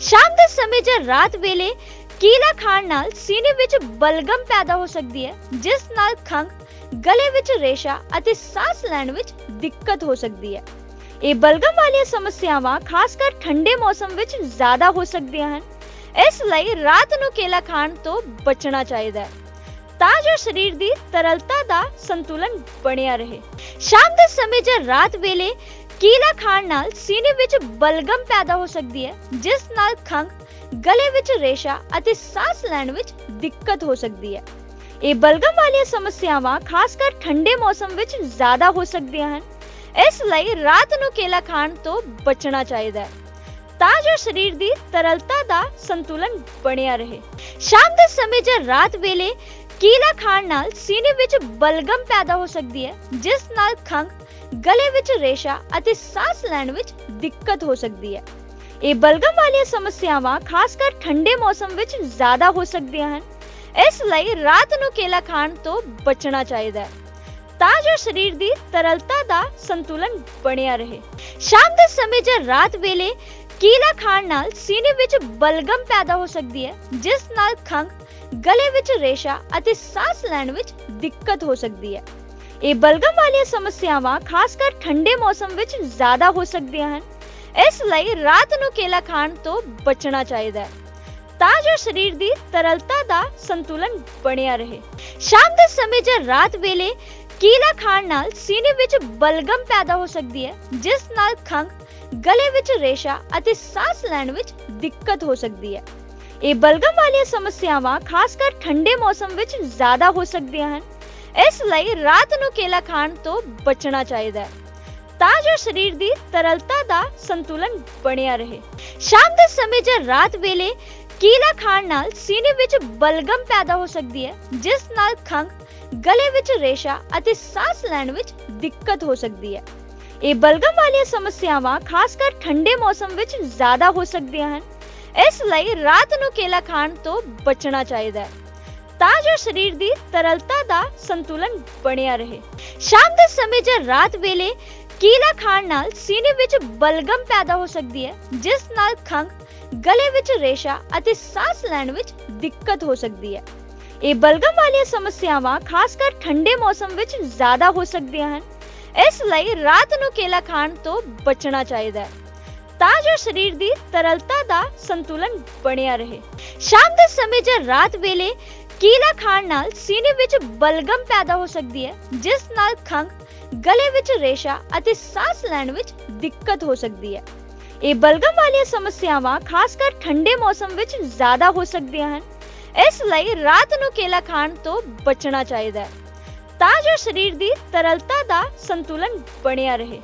ਸ਼ਾਮ ਦੇ ਸਮੇਂ ਜਾਂ ਰਾਤ ਵੇਲੇ ਕੀਲਾ ਖਾਣ ਨਾਲ ਸੀਨੇ ਵਿੱਚ ਬਲਗਮ ਪੈਦਾ ਹੋ ਸਕਦੀ ਹੈ, ਜਿਸ ਨਾਲ ਖੰਘ, ਗਲੇ ਵਿੱਚ ਰੇਸ਼ਾ ਅਤੇ ਸਾਹ ਲੈਣ ਵਿੱਚ ਦਿੱਕਤ ਹੋ ਸਕਦੀ ਹੈ। ਇਹ ਬਲਗਮ ਵਾਲੀਆਂ ਸਮੱਸਿਆਵਾਂ ਖਾਸ ਕਰ ਠੰਡੇ ਮੌਸਮ ਵਿੱਚ ਜ਼ਿਆਦਾ ਹੋ ਸਕਦੀਆਂ ਹਨ। ਇਸ ਲਈ ਰਾਤ ਨੂੰ ਕੇਲਾ ਖਾਣ ਤੋਂ ਬਚਣਾ ਚਾਹੀਦਾ ਹੈ, ਤਾਂ ਜੋ ਸਰੀਰ ਦੀ ਤਰਲਤਾ ਦਾ ਸੰਤੁਲਨ ਬਣਿਆ ਰਹੇ। ਸ਼ਾਮ ਦੇ ਸਮੇਂ ਜਾਂ ਰਾਤ ਵੇਲੇ ਕੀਲਾ ਖਾਣ ਨਾਲ ਸੀਨੇ ਵਿੱਚ ਬਲਗਮ ਪੈਦਾ ਹੋ ਸਕਦੀ ਹੈ, ਜਿਸ ਨਾਲ ਖੰਘ, ਗਲੇ ਵਿੱਚ ਰੇਸ਼ਾ ਅਤੇ ਸਾਹ ਲੈਣ ਵਿੱਚ ਦਿੱਕਤ ਹੋ ਸਕਦੀ ਹੈ। ਇਹ ਬਲਗਮ ਵਾਲੀਆਂ ਸਮੱਸਿਆਵਾਂ ਖਾਸ ਕਰ ਠੰਡੇ ਮੌਸਮ ਵਿੱਚ ਜ਼ਿਆਦਾ ਹੋ ਸਕਦੀਆਂ ਹਨ। ਇਸ ਲਈ ਰਾਤ ਨੂੰ ਕੇਲਾ ਖਾਣ ਤੋਂ ਬਚਣਾ ਚਾਹੀਦਾ ਹੈ। ਤਾਂ ਜੋ ਸਰੀਰ ਦੀ ਤਰਲਤਾ ਦਾ ਸੰਤੁਲਨ ਬਣਿਆ ਰਹੇ। ਸ਼ਾਮ ਦੇ ਸਮੇਂ ਜਾਂ ਰਾਤ ਵੇਲੇ ਕੀਲਾ ਖਾਣ ਨਾਲ ਸੀਨੇ ਵਿੱਚ ਬਲਗਮ ਪੈਦਾ ਹੋ ਸਕਦੀ ਹੈ, ਜਿਸ ਨਾਲ ਖੰਘ, ਗਲੇ ਵਿੱਚ ਰੇਸ਼ਾ ਅਤੇ ਸਾਹ ਲੈਣ ਵਿੱਚ ਦਿੱਕਤ ਹੋ ਸਕਦੀ ਹੈ। ਇਹ ਬਲਗਮ ਵਾਲੀਆਂ ਸਮੱਸਿਆਵਾਂ ਖਾਸ ਕਰ ਠੰਡੇ ਮੌਸਮ ਵਿੱਚ ਜ਼ਿਆਦਾ ਹੋ ਸਕਦੀਆਂ ਹਨ। ਇਸ ਲਈ ਰਾਤ ਨੂੰ ਕੇਲਾ ਖਾਣ ਤੋਂ ਬਚਣਾ ਚਾਹੀਦਾ ਹੈ। ਤਾਂ ਜੋ ਸਰੀਰ ਦੀ ਤਰਲਤਾ ਦਾ ਸੰਤੁਲਨ ਬਣਿਆ ਰਹੇ। ਸ਼ਾਮ ਦੇ ਸਮੇਂ ਜਾਂ ਰਾਤ ਵੇਲੇ ਕੀਲਾ ਖਾਣ ਨਾਲ ਸੀਨੇ ਵਿੱਚ ਬਲਗਮ ਪੈਦਾ ਹੋ ਸਕਦੀ ਹੈ, ਜਿਸ ਨਾਲ ਖੰਘ, ਗਲੇ ਵਿੱਚ ਰੇਸ਼ਾ ਅਤੇ ਸਾਹ ਲੈਣ ਵਿੱਚ ਦਿੱਕਤ ਹੋ ਸਕਦੀ ਹੈ। ਇਹ ਬਲਗਮ ਵਾਲੀਆਂ ਸਮੱਸਿਆਵਾਂ ਖਾਸ ਕਰ ਠੰਡੇ ਮੌਸਮ ਵਿੱਚ ਜ਼ਿਆਦਾ ਹੋ ਸਕਦੀਆਂ ਹਨ। ਇਸ ਲਈ ਰਾਤ ਨੂੰ ਕੇਲਾ ਖਾਣ ਤੋਂ ਬਚਣਾ ਚਾਹੀਦਾ ਹੈ, ਤਾਂ ਜੋ ਸਰੀਰ ਦੀ ਤਰਲਤਾ ਦਾ ਸੰਤੁਲਨ ਬਣਿਆ ਰਹੇ। ਸ਼ਾਮ ਦੇ ਸਮੇਂ ਜਾਂ ਰਾਤ ਵੇਲੇ ਕੀਲਾ ਖਾਣ ਨਾਲ ਸੀਨੇ ਵਿੱਚ ਬਲਗਮ ਪੈਦਾ ਹੋ ਸਕਦੀ ਹੈ, ਜਿਸ ਨਾਲ ਖੰਘ, ਗਲੇ ਵਿੱਚ ਰੇਸ਼ਾ ਅਤੇ ਸਾਹ ਲੈਣ ਵਿੱਚ ਦਿੱਕਤ ਹੋ ਸਕਦੀ ਹੈ। ਇਹ ਬਲਗਮ ਵਾਲੀਆਂ ਸਮੱਸਿਆਵਾਂ ਖਾਸ ਕਰ ਠੰਡੇ ਮੌਸਮ ਵਿੱਚ ਜ਼ਿਆਦਾ ਹੋ ਸਕਦੀਆਂ ਹਨ। ਇਸ ਲਈ ਰਾਤ ਨੂੰ ਕੇਲਾ ਖਾਣ ਤੋਂ ਬਚਣਾ ਚਾਹੀਦਾ ਹੈ। ਤਾਂ ਜੋ ਸਰੀਰ ਦੀ ਤਰਲਤਾ ਦਾ ਸੰਤੁਲਨ ਬਣਿਆ ਰਹੇ। ਸ਼ਾਮ ਦੇ ਸਮੇਂ ਜਾਂ ਰਾਤ ਵੇਲੇ ਕੀਲਾ ਖਾਣ ਨਾਲ ਸੀਨੇ ਵਿੱਚ ਬਲਗਮ ਪੈਦਾ ਹੋ ਸਕਦੀ ਹੈ, ਜਿਸ ਨਾਲ ਖੰਘ, ਗਲੇ ਵਿੱਚ ਰੇਸ਼ਾ ਅਤੇ ਸਾਹ ਲੈਣ ਵਿੱਚ ਦਿੱਕਤ ਹੋ ਸਕਦੀ ਹੈ। ਇਹ ਬਲਗਮ ਵਾਲੀਆਂ ਸਮੱਸਿਆਵਾਂ ਖਾਸ ਕਰ ਠੰਡੇ ਮੌਸਮ ਵਿੱਚ ਜ਼ਿਆਦਾ ਹੋ ਸਕਦੀਆਂ ਹਨ। ਇਸ ਲਈ ਰਾਤ ਨੂੰ ਕੇਲਾ ਖਾਣ ਤੋਂ ਬਚਣਾ ਚਾਹੀਦਾ ਹੈ। ਤਾਂ ਜੋ ਸਰੀਰ ਦੀ ਤਰਲਤਾ ਦਾ ਸੰਤੁਲਨ ਬਣਿਆ ਰਹੇ। ਸ਼ਾਮ ਦੇ ਸਮੇਂ ਜਾਂ ਰਾਤ ਵੇਲੇ ਕੀਲਾ ਖਾਣ ਨਾਲ ਸੀਨੇ ਵਿੱਚ ਬਲਗਮ ਪੈਦਾ ਹੋ ਸਕਦੀ ਹੈ, ਜਿਸ ਨਾਲ ਖੰਘ, ਗਲੇ ਵਿੱਚ ਰੇਸ਼ਾ ਅਤੇ ਸਾਹ ਲੈਣ ਵਿੱਚ ਦਿੱਕਤ ਹੋ ਸਕਦੀ ਹੈ। ਇਹ ਬਲਗਮ ਵਾਲੀਆਂ ਸਮੱਸਿਆਵਾਂ ਖਾਸ ਕਰ ਠੰਡੇ ਮੌਸਮ ਵਿੱਚ ਜ਼ਿਆਦਾ ਹੋ ਸਕਦੀਆਂ ਹਨ। ਇਸ ਲਈ ਰਾਤ ਨੂੰ ਕੇਲਾ ਖਾਣ ਤੋਂ ਬਚਣਾ ਚਾਹੀਦਾ ਹੈ। ਤਾਂ ਜੋ ਸਰੀਰ ਦੀ ਤਰਲਤਾ ਦਾ ਸੰਤੁਲਨ ਬਣਿਆ ਰਹੇ। ਸ਼ਾਮ ਦੇ ਸਮੇਂ ਜਾਂ ਰਾਤ ਵੇਲੇ ਕੀਲਾ ਖਾਣ ਨਾਲ ਸੀਨੇ ਵਿੱਚ ਬਲਗਮ ਪੈਦਾ ਹੋ ਸਕਦੀ ਹੈ ਜਿਸ ਨਾਲ ਖੰਘ ਕੇਲਾ ਖਾਣ ਨਾਲ ਸੀਨੇ ਵਿੱਚ ਬਲਗਮ ਪੈਦਾ ਹੋ ਸਕਦੀ ਹੈ, ਜਿਸ ਨਾਲ ਖੰਘ, ਗਲੇ ਵਿੱਚ ਰੇਸ਼ਾ ਅਤੇ ਸਾਹ ਲੈਣ ਵਿੱਚ ਦਿੱਕਤ ਹੋ ਸਕਦੀ ਹੈ। ਇਹ ਬਲਗਮ ਵਾਲੀਆਂ ਸਮੱਸਿਆਵਾਂ ਖਾਸ ਕਰ ਠੰਡੇ ਮੌਸਮ ਵਿੱਚ ਜ਼ਿਆਦਾ ਹੋ ਸਕਦੀਆਂ ਹਨ। ਇਸ ਲਈ ਰਾਤ ਨੂੰ ਕੇਲਾ ਖਾਣ ਤੋਂ ਬਚਣਾ ਚਾਹੀਦਾ ਹੈ। ਤਾਂ ਜੋ ਸਰੀਰ ਦੀ ਤਰਲਤਾ ਦਾ ਸੰਤੁਲਨ ਬਣਿਆ ਰਹੇ।